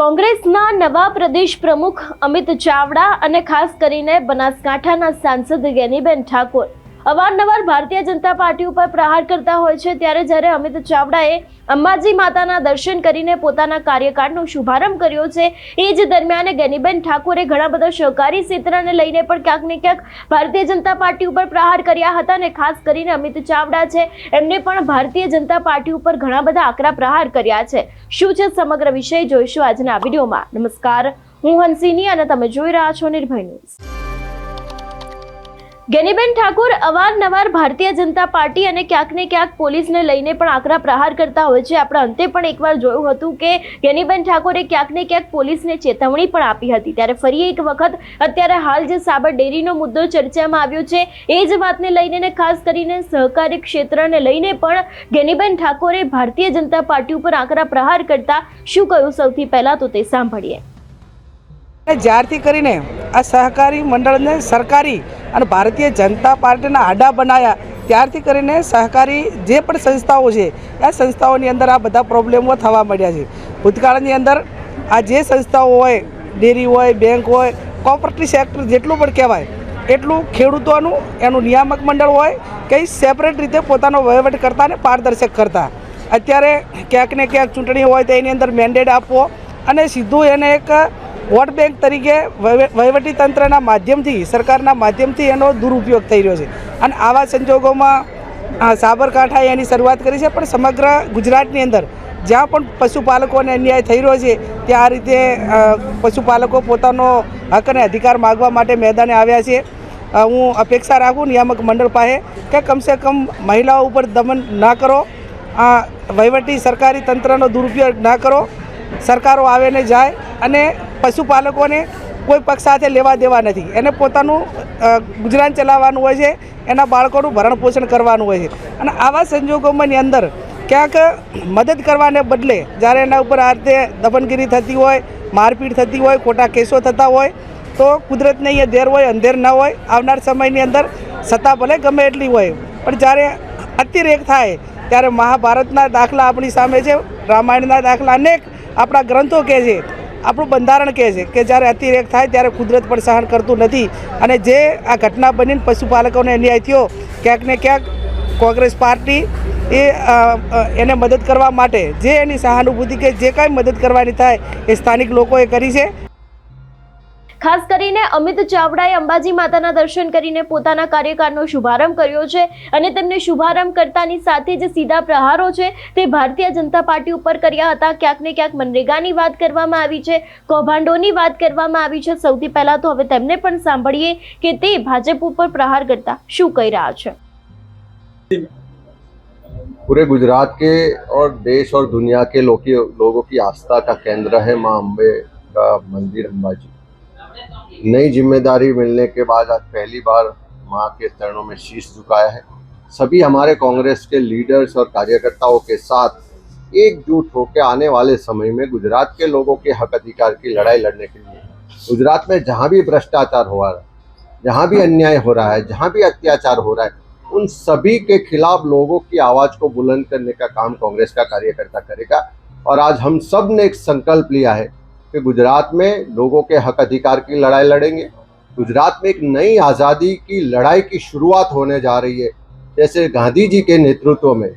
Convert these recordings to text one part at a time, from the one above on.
કોંગ્રેસના નવા પ્રદેશ પ્રમુખ અમિત ચાવડા અને ખાસ કરીને બનાસકાંઠાના સાંસદ ગેનીબેન ઠાકોર. અવારનવાર ભારતીય જનતા પાર્ટી ઉપર પ્રહાર કરતા હોય છે, ત્યારે જ્યારે અમિત ચાવડાએ અંબાજી માતાના દર્શન કરીને પોતાના કાર્યકાળનો શુભારંભ કર્યો છે, એ જ દરમિયાન ગેનીબેન ઠાકોરે ઘણા બધા સહકારી ક્ષેત્રને લઈને પણ ક્યાંક ને ક્યાંક ભારતીય જનતા પાર્ટી ઉપર પ્રહાર કર્યા હતા અને ખાસ કરીને અમિત ચાવડા છે, એમને પણ ભારતીય જનતા પાર્ટી ઉપર ઘણા બધા આકરા પ્રહાર કર્યા છે. શું છે સમગ્ર વિષય જોઈશું આજના વિડીયોમાં. નમસ્કાર, હું હંસિની અને તમે જોઈ રહ્યા છો નિર્ભય ન્યૂઝ. ગેનીબેન ઠાકોર અવારનવાર ભારતીય જનતા પાર્ટી અને ક્યાંક ને ક્યાંક પોલીસને લઈને પણ આકરા પ્રહાર કરતા હોય છે. આપણે અંતે પણ એકવાર જોયું હતું કે ગેનીબેન ઠાકોરે ક્યાંક ને ક્યાંક પોલીસને ચેતવણી પણ આપી હતી. ત્યારે ફરી એક વખત અત્યારે હાલ જે સાબર ડેરીનો મુદ્દો ચર્ચામાં આવ્યો છે, એ જ વાતને લઈને ખાસ કરીને સહકારી ક્ષેત્રને લઈને પણ ગેનીબેન ઠાકોરે ભારતીય જનતા પાર્ટી ઉપર આકરા પ્રહાર કરતા શું કહ્યું સૌથી પહેલાં તો તે સાંભળીએ. જ્યારથી કરીને આ સહકારી મંડળને સરકારી અને ભારતીય જનતા પાર્ટીના આડા બનાવ્યા ત્યારથી કરીને સહકારી જે પણ સંસ્થાઓ છે આ સંસ્થાઓની અંદર આ બધા પ્રોબ્લેમો થવા મળ્યા છે. ભૂતકાળની અંદર આ જે સંસ્થાઓ હોય, ડેરી હોય, બેંક હોય કોપરેટિવ સેક્ટર જેટલું પણ કહેવાય, એટલું ખેડૂતોનું એનું નિયામક મંડળ હોય કે સેપરેટ રીતે પોતાનો વહીવટ કરતા અને પારદર્શક કરતા. અત્યારે ક્યાંક ને ક્યાંક ચૂંટણી હોય તો એની અંદર મેન્ડેટ આપવો અને સીધું એને એક વોટ બેંક તરીકે વહીવ- વહીવટી તંત્રના માધ્યમથી, સરકારના માધ્યમથી એનો દુરુપયોગ થઈ રહ્યો છે. અને આવા સંજોગોમાં સાબરકાંઠાએ એની શરૂઆત કરી છે, પણ સમગ્ર ગુજરાતની અંદર જ્યાં પણ પશુપાલકોને અન્યાય થઈ રહ્યો છે, ત્યાં આ રીતે પશુપાલકો પોતાનો હક અને અધિકાર માગવા માટે મેદાને આવ્યા છે. હું અપેક્ષા રાખું, નિયામક મંડળ પાસે, કે કમસે કમ મહિલાઓ ઉપર દમન ના કરો. આ વહીવટી સરકારી તંત્રનો દુરુપયોગ ના કરો. સરકારો આવે ને જાય અને પશુપાલકોને કોઈ પક્ષ સાથે લેવા દેવા નથી. એને પોતાનું ગુજરાન ચલાવવાનું હોય છે, એના બાળકોનું ભરણ પોષણ કરવાનું હોય છે. અને આવા સંજોગોમાંની અંદર ક્યાંક મદદ કરવાને બદલે જ્યારે એના ઉપર આ રીતે દમનગીરી થતી હોય, મારપીટ થતી હોય, ખોટા કેસો થતા હોય, તો કુદરતને અહીંયા ધેર હોય, અંધેર ન હોય, આવનાર સમયની અંદર સત્તા ભલે ગમે એટલી હોય, પણ જ્યારે અતિરેક થાય, ત્યારે મહાભારતના દાખલા આપણી સામે છે, રામાયણના દાખલા અનેક આપણા ગ્રંથો કહે છે આપણું બંધારણ કહે છે કે જ્યારે અતિરેક થાય ત્યારે કુદરત પણ સહન કરતું નથી. અને જે આ ઘટના બનીને પશુપાલકોને અન્યાય થયો, ક્યાંક ને ક્યાંક કોંગ્રેસ પાર્ટી એ એને મદદ કરવા માટે જે એની સહાનુભૂતિ કે જે કાંઈ મદદ કરવાની થાય એ સ્થાનિક લોકોએ કરી છે. ખાસ કરીને અમિત ચાવડાએ અંબાજી માતાના દર્શન કરીને પોતાના કાર્યકાળનો શુભારંભ કર્યો છે અને તેમને શુભારંભ કરતાની સાથે જે સીધા પ્રહારો છે તે ભારતીય જનતા પાર્ટી ઉપર કર્યા હતા ક્યાંક ને ક્યાંક મનરેગાની વાત કરવામાં આવી છે કૌભાંડોની વાત કરવામાં આવી છે સૌથી પહેલા તો હવે તેમને પણ સાંભળીએ કે તે ભાજપ ઉપર પ્રહાર કરતા શું કહી રહ્યા છે पूरे गुजरात के और देश और दुनिया के लोग की लोगों की आस्था का केंद्र है माँ अम्बे का मंदिर अंबाजी नई ज़िम्मेदारी मिलने के बाद आज पहली बार माँ के चरणों में शीश झुकाया है। सभी हमारे कांग्रेस के लीडर्स और कार्यकर्ताओं के साथ एकजुट होकर आने वाले समय में गुजरात के लोगों के हक अधिकार की लड़ाई लड़ने के लिए। गुजरात में जहाँ भी भ्रष्टाचार हो रहा है, जहाँ भी अन्याय हो रहा है, जहाँ भी अत्याचार हो रहा है, उन सभी के खिलाफ लोगों की आवाज़ को बुलंद करने का काम कांग्रेस का कार्यकर्ता करेगा। और आज हम सबने एक संकल्प लिया है कि गुजरात में लोगों के हक अधिकार की लड़ाई लड़ेंगे। गुजरात में एक नई आज़ादी की लड़ाई की शुरुआत होने जा रही है। जैसे गांधी जी के नेतृत्व में,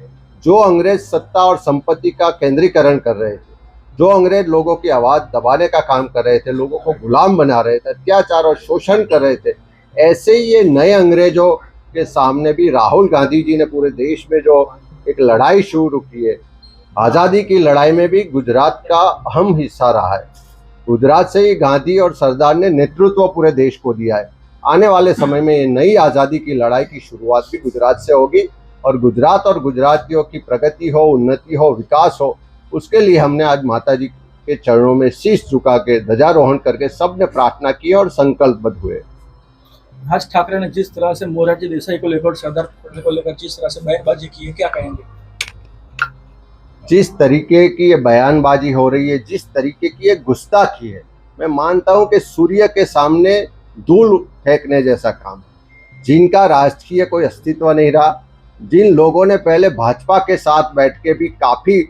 जो अंग्रेज़ सत्ता और संपत्ति का केंद्रीकरण कर रहे थे, जो अंग्रेज़ लोगों की आवाज़ दबाने का काम कर रहे थे, लोगों को गुलाम बना रहे थे, अत्याचार और शोषण कर रहे थे, ऐसे ही ये नए अंग्रेज़ों के सामने भी राहुल गांधी जी ने पूरे देश में जो एक लड़ाई शुरू की है। आज़ादी की लड़ाई में भी गुजरात का अहम हिस्सा रहा है। गुजरात से ही गांधी और सरदार ने नेतृत्व पूरे देश को दिया है। आने वाले समय में ये नई आज़ादी की लड़ाई की शुरुआत भी गुजरात से होगी और गुजरात और गुजरातियों की प्रगति हो, उन्नति हो, विकास हो, उसके लिए हमने आज माता जी के चरणों में शीश झुका के ध्वजारोहण करके सबने प्रार्थना की और संकल्पबद्ध हुए। राज ठाकरे ने जिस तरह से मोरारजी देसाई को लेकर, सरदार पटेल को लेकर जिस तरह से बयानबाजी की है, क्या कहेंगे? जिस तरीके की ये बयानबाजी हो रही है, जिस तरीके की ये गुस्ताखी है, मैं मानता हूँ कि सूर्य के सामने धूल फेंकने जैसा काम जिनका राष्ट्रीय कोई अस्तित्व नहीं रहा, जिन लोगों ने पहले भाजपा के साथ बैठ के भी काफ़ी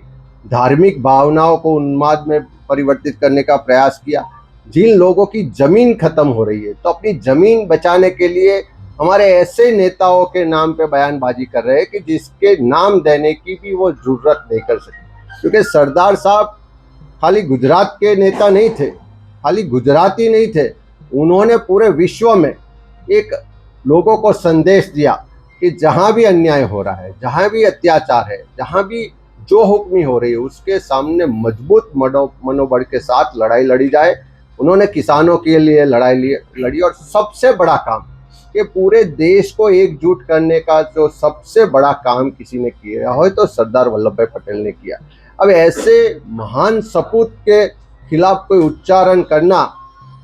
धार्मिक भावनाओं को उन्माद में परिवर्तित करने का प्रयास किया, जिन लोगों की ज़मीन खत्म हो रही है तो अपनी ज़मीन बचाने के लिए हमारे ऐसे नेताओं के नाम पे बयानबाजी कर रहे हैं कि जिसके नाम देने की भी वो ज़रूरत नहीं कर सके। क्योंकि सरदार साहब खाली गुजरात के नेता नहीं थे, खाली गुजराती नहीं थे। उन्होंने पूरे विश्व में एक लोगों को संदेश दिया कि जहाँ भी अन्याय हो रहा है, जहाँ भी अत्याचार है, जहाँ भी जो हुक्मी हो रही है, उसके सामने मज़बूत मनो, मनोबल के साथ लड़ाई लड़ी जाए। उन्होंने किसानों के लिए लड़ाई लिए, लड़ी और सबसे बड़ा काम कि पूरे देश को एकजुट करने का जो सबसे बड़ा काम किसी ने किया हो तो सरदार वल्लभ भाई पटेल ने किया। अब ऐसे महान सपूत के खिलाफ कोई उच्चारण करना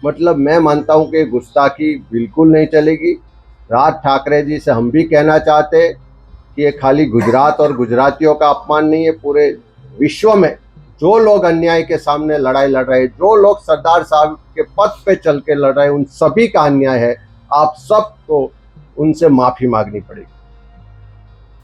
मतलब मैं मानता हूँ कि गुस्ताखी बिल्कुल नहीं चलेगी। राज ठाकरे जी से हम भी कहना चाहते कि ये खाली गुजरात और गुजरातियों का अपमान नहीं है, पूरे विश्व में जो लोग अन्याय के सामने लड़ाई लड़ रहे हैं, जो लोग सरदार साहब के पथ पे चल के लड़ रहे हैं, उन सभी का अन्याय है। आप सबको उनसे माफी मांगनी पड़ेगी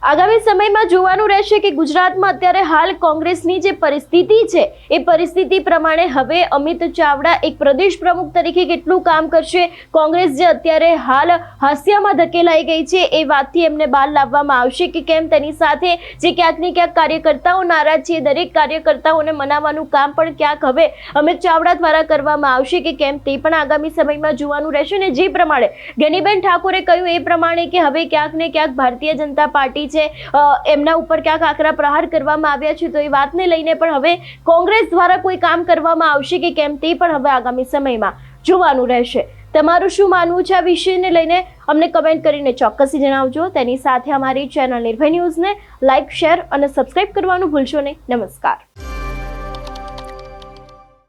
આગામી સમયમાં જોવાનું રહેશે કે ગુજરાતમાં અત્યારે હાલ કોંગ્રેસની જે પરિસ્થિતિ છે, એ પરિસ્થિતિ પ્રમાણે હવે અમિત ચાવડા એક પ્રદેશ પ્રમુખ તરીકે કેટલું કામ કરશે? કોંગ્રેસ જે અત્યારે હાલ હાસ્યામાં ધકેલાઈ ગઈ છે, એ વાતથી એમને બહાર લાવવામાં આવશે કે કેમ? તેની સાથે જે ક્યાંક ને ક્યાંક કાર્યકર્તાઓ નારાજ છે, દરેક કાર્યકર્તાઓને મનાવવાનું કામ પણ ક્યાંક હવે અમિત ચાવડા દ્વારા કરવામાં આવશે કે કેમ? તે પણ આગામી સમયમાં જોવાનું રહેશે ને જે પ્રમાણે ગેનીબેન ઠાકોરે કહ્યું એ પ્રમાણે કે હવે ક્યાંક ને ક્યાંક ભારતીય જનતા પાર્ટી અ, એમના ઉપર ક્યાંક આકરા પ્રહાર કરવામાં આવ્યા છે તો એ વાતને લઈને પણ હવે કોંગ્રેસ દ્વારા કોઈ કામ કરવામાં આવશે કે કેમ તે પણ હવે આગામી સમયમાં જોવાનું રહેશે. તમારું શું માનવું છે આ વિષયને લઈને? અમને કમેન્ટ કરીને ચોક્કસથી જણાવજો. તેની સાથે અમારી ચેનલ નિર્ભય ન્યૂઝને લાઇક શેર અને સબસ્ક્રાઇબ કરવાનું ભૂલશો નહીં. નમસ્કાર.